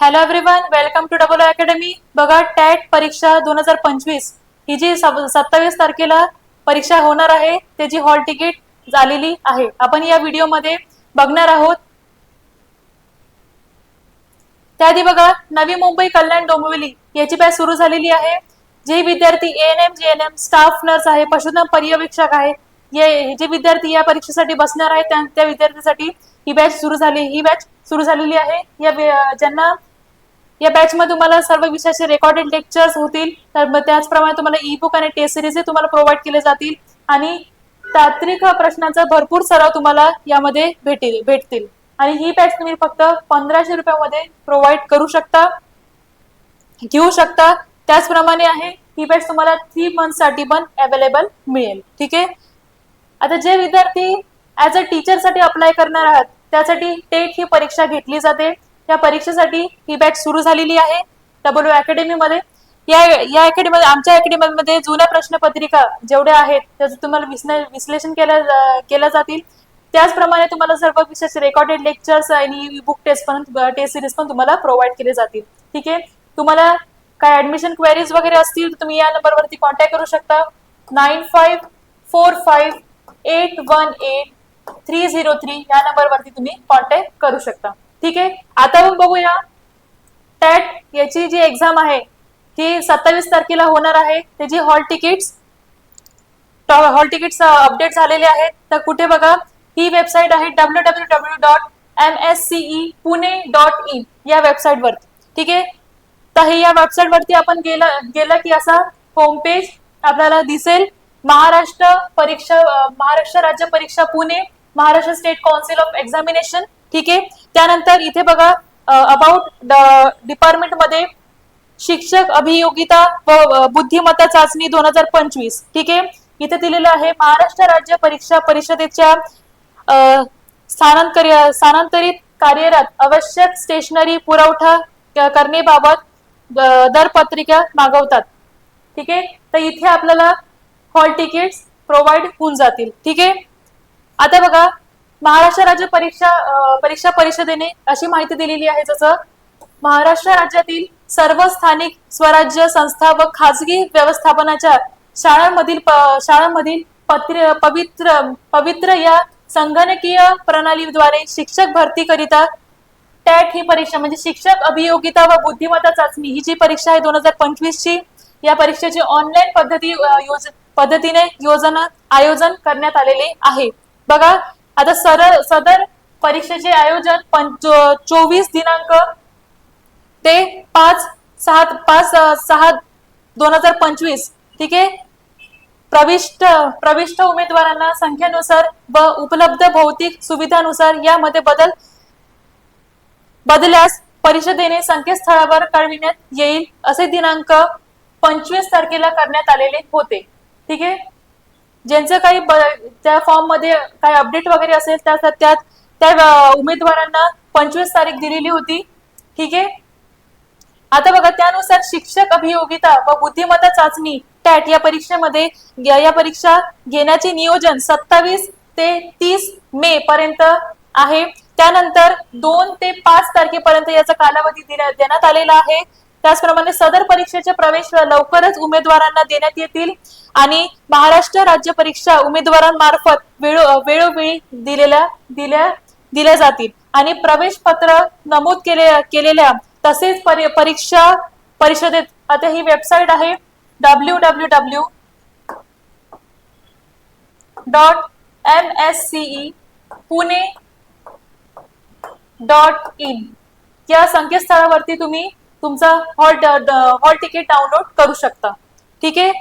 Hello everyone welcome to double academy बघा TAT परीक्षा दोन हजार पंचवीस ही जी सत्तावीस तारखेला परीक्षा होणार आहे त्याची हॉल तिकीट झालेली आहे आपण या व्हिडिओमध्ये बघणार आहोत. त्याआधी बघा नवी मुंबई कल्याण डोंबिवली याची बॅच सुरू झालेली आहे. जे विद्यार्थी N M J N M staff nurse आहे पशुधन पर्यवेक्षक आहे ये जे विद्यार्थी या परीक्षेसाठी बसणार आहेत त्या- विद्यार्थ्यांसाठी ही बॅच सुरू झाली ही बॅच सुरू झालेली आहे. या ज्यांना या बॅचमध्ये तुम्हाला सर्व विषयाचे रेकॉर्डेड लेक्चर्स होतील. तर मग त्याचप्रमाणे तुम्हाला ई बुक आणि टेस्ट सिरीज तुम्हाला प्रोव्हाइड केले जातील. आणि तांत्रिक प्रश्नांचा भरपूर सराव तुम्हाला यामध्ये भेटेल भेटतील. आणि ही बॅच तुम्ही फक्त पंधराशे रुपयामध्ये प्रोव्हाइड करू शकता घेऊ शकता. त्याचप्रमाणे आहे ही बॅच तुम्हाला थ्री मंथसाठी पण अवेलेबल मिळेल. ठीक आहे? आता जे विद्यार्थी ऍज अ टीचरसाठी अप्लाय करणार आहात त्यासाठी टेट ही परीक्षा घेतली जाते. या परीक्षेसाठी ही बॅच सुरू झालेली आहे. डब्ल्यू अकॅडमीमध्ये या या अकॅडमी आमच्या अकॅडमीमध्ये जुन्या प्रश्नपत्रिका जेवढ्या आहेत त्याचं तुम्हाला विश्लेषण केल्या केल्या जातील. त्याचप्रमाणे तुम्हाला सर्व विशेष रेकॉर्डेड लेक्चर्स आणि बुक टेस्ट पण टेस्ट सिरीज पण तुम्हाला प्रोव्हाइड केले जातील. ठीक आहे? तुम्हाला काय ऍडमिशन क्वेरीज वगैरे असतील तुम्ही या नंबरवरती कॉन्टॅक्ट करू शकता. Nine five four five eight one eight three zero three या नंबरवरती तुम्ही कॉन्टॅक्ट करू शकता. ठीक आहे? आता आपण बघूया. टॅट याची जी एक्झाम आहे ती सत्तावीस तारखेला होणार आहे. त्याची hall tickets hall tickets update झालेले आहेत. तर कुठे बघा? ही वेबसाईट आहे W W W dot M S CE Pune dot in या वेबसाईटवर ठीक आहे? तर हे या वेबसाईट वरती आपण गेला गेला की असा होमपेज आपल्याला दिसेल. महाराष्ट्र परीक्षा महाराष्ट्र राज्य परीक्षा Pune Maharashtra state council of examination ठीक आहे? त्यानंतर इथे बघा अबाउट डिपार्टमेंटमध्ये शिक्षक अभियोगिता व बुद्धिमत्ता चाचणी दोन हजार पंचवीस. ठीक आहे? इथे दिलेलं आहे महाराष्ट्र राज्य परीक्षा परिषदेच्या स्थानांतर स्थानांतरित कार्यरत आवश्यक स्टेशनरी पुरवठा करण्याबाबत दर पत्रिका मागवतात. ठीक आहे? तर इथे आपल्याला हॉल तिकीट प्रोव्हाइड होऊन जातील. ठीक आहे? आता बघा महाराष्ट्र राज्य परीक्षा परीक्षा परिषदेने अशी माहिती दिलेली आहे जसं महाराष्ट्र राज्यातील सर्व स्थानिक स्वराज्य संस्था व खाजगी व्यवस्थापनाच्या शाळांमधील शाळांमधील पत्र पवित्र पवित्र या संगणकीय प्रणालीद्वारे शिक्षक भरती करिता टॅट ही परीक्षा म्हणजे शिक्षक अभियोगिता व बुद्धिमत्ता चाचणी ही जी परीक्षा आहे दोन हजार पंचवीस ची या परीक्षेची ऑनलाईन पद्धती योज पद्धतीने योजना आयोजन करण्यात आलेले आहे. बघा आता सरळ सदर परीक्षेचे आयोजन पंच चोवीस दिनांक ते पाच सहा पाच सहा दोन हजार पंचवीस ठीक आहे? प्रविष्ट प्रविष्ट उमेदवारांना संख्येनुसार व उपलब्ध भौतिक सुविधानुसार यामध्ये बदल बदल्यास परिषदेने संकेतस्थळावर कळविण्यात येईल असे दिनांक पंचवीस तारखेला करण्यात आलेले होते ठीक आहे? ज्यांचं काही त्या फॉर्ममध्ये काही अपडेट वगैरे असेल त्या त्यात त्या उमेदवारांना पंचवीस तारीख दिलेली होती. ठीक आहे? आता बघा त्यानुसार शिक्षक अभियोगिता व बुद्धिमत्ता चाचणी टॅट या परीक्षेमध्ये या परीक्षा घेण्याचे नियोजन सत्तावीस ते तीस मे पर्यंत आहे. त्यानंतर दोन ते पाच तारखेपर्यंत याचा कालावधी देण्यात आलेला आहे. त्याचप्रमाणे सदर परीक्षेचे प्रवेश लवकरच उमेदवारांना देण्यात येतील आणि महाराष्ट्र राज्य परीक्षा उमेदवारांमार्फत वेळो वेळोवेळी दिलेल्या दिल्या दिल्या जातील. आणि प्रवेश पत्र नमूद केले केलेल्या तसेच परी- परीक्षा परिषदेत आता ही वेबसाईट आहे W W W dot M S CE Pune dot in या संकेतस्थळावरती तुम्ही तुमचा हॉल हॉल तिकीट डाउनलोड करू शकता. ठीक आहे?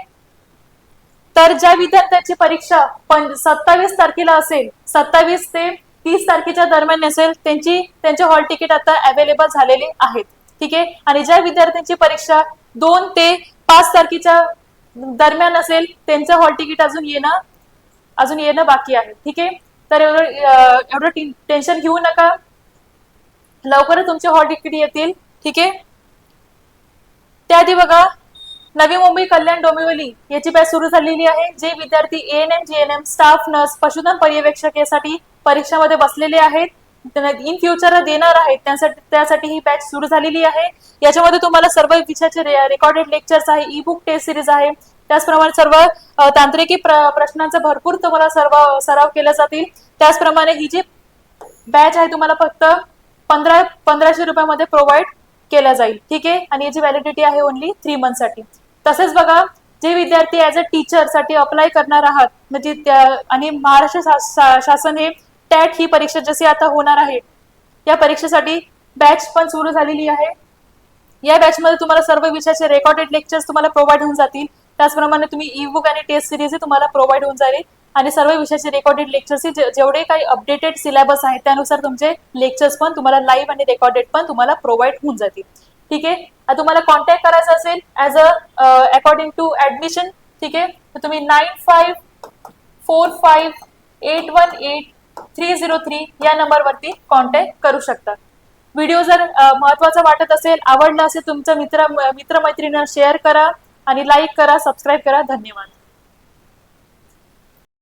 तर ज्या विद्यार्थ्यांची परीक्षा पण सत्तावीस तारखेला असेल सत्तावीस ते तीस तारखेच्या दरम्यान असेल त्यांची त्यांचे हॉल तिकीट आता अवेलेबल झालेले आहेत. ठीक आहे? आणि ज्या विद्यार्थ्यांची परीक्षा दोन ते पाच तारखेच्या दरम्यान असेल त्यांचं हॉल तिकीट अजून येणं अजून येणं बाकी आहे. ठीक आहे? तर एवढं एवढं टेन्शन घेऊ नका. लवकरच तुमचे हॉल तिकीट येतील. ठीक आहे? त्याआधी बघा. नवी मुंबई कल्याण डोंबिवली याची बॅच सुरू झालेली आहे जे विद्यार्थी N M G N M staff nurse पशुधन पर्यवेक्षक यासाठी परीक्षामध्ये बसलेले आहेत. इन फ्युचर देणार आहेत. त्यासाठी त्यासाठी ही बॅच सुरू झालेली आहे. याच्यामध्ये तुम्हाला सर्व विषयाचे रेकॉर्डेड लेक्चर्स आहे ई बुक टेस्ट सिरीज आहे. त्याचप्रमाणे सर्व तांत्रिकी प्र- प्रश्नांचा भरपूर तुम्हाला सर्व सराव केला जातील. त्याचप्रमाणे ही जी बॅच आहे तुम्हाला फक्त पंधरा पंधराशे रुपयामध्ये प्रोव्हाइड केला जाईल. ठीक आहे? आणि याची व्हॅलिडिटी आहे ओनली थ्री साठी. तसेच बघा जे विद्यार्थी ऍज अ टीचरसाठी अप्लाय करणार आहात म्हणजे त्या- आणि महाराष्ट्र शासन हे टॅट ही परीक्षा जशी आता होणार आहे या परीक्षेसाठी बॅच पण सुरू झालेली आहे. या बॅचमध्ये तुम्हाला सर्व विषयाचे रेकॉर्डेड लेक्चर्स तुम्हाला प्रोव्हाइड होऊन जातील. त्याचप्रमाणे तुम्ही ई बुक आणि टेस्ट सिरीज तुम्हाला प्रोव्हाइड होऊन जाईल. आणि सर्व विषयाचे रेकॉर्डेड लेक्चर्स जेवढे काही अपडेटेड सिलेबस आहेत त्यानुसार तुमचे लेक्चर्स पण तुम्हाला लाईव्ह आणि रेकॉर्डेड पण तुम्हाला प्रोव्हाइड होऊन जातील. ठीक आहे? तुम्हाला कॉन्टॅक्ट करायचा असेल as a according to admission ठीक आहे? तर तुम्ही nine five four five eight one eight three zero three या नंबरवरती कॉन्टॅक्ट करू शकता. व्हिडिओ जर uh, महत्त्वाचा वाटत असेल आवडला असेल तुमच्या मित्र मित्रमैत्रिणींना शेअर करा आणि लाईक करा सबस्क्राईब करा. धन्यवाद.